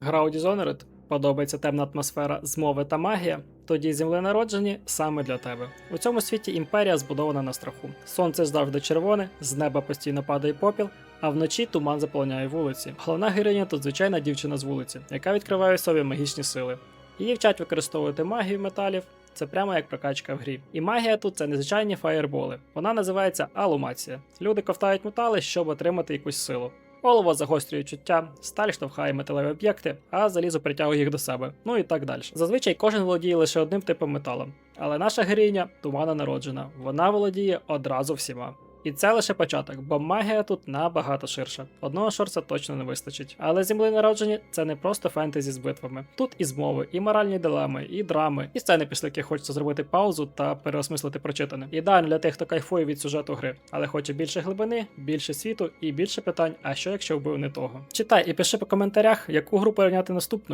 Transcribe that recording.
Гра у Dishonored подобається темна атмосфера змови та магія, тоді земленароджені саме для тебе. У цьому світі імперія збудована на страху. Сонце завжди червоне, з неба постійно падає попіл, а вночі туман заполоняє вулиці. Головна героїня тут звичайна дівчина з вулиці, яка відкриває собі магічні сили. Її вчать використовувати магію металів. Це прямо як прокачка в грі. І магія тут це незвичайні фаєрболи. Вона називається алумація. Люди ковтають метали, щоб отримати якусь силу. Олово загострює чуття, сталь штовхає металеві об'єкти, а залізо притягує їх до себе. Ну і так далі. Зазвичай кожен володіє лише одним типом металу. Але наша героїня тумана народжена. Вона володіє одразу всіма. І це лише початок, бо магія тут набагато ширша. Одного шорса точно не вистачить. Але землі народжені це не просто фентезі з битвами. Тут і змови, і моральні дилеми, і драми, і сцени, після яких хочеться зробити паузу та переосмислити прочитане. Ідеально для тих, хто кайфує від сюжету гри, але хоче більше глибини, більше світу і більше питань. А що якщо вбив не того? Читай і пиши по коментарях, яку гру порівняти наступною.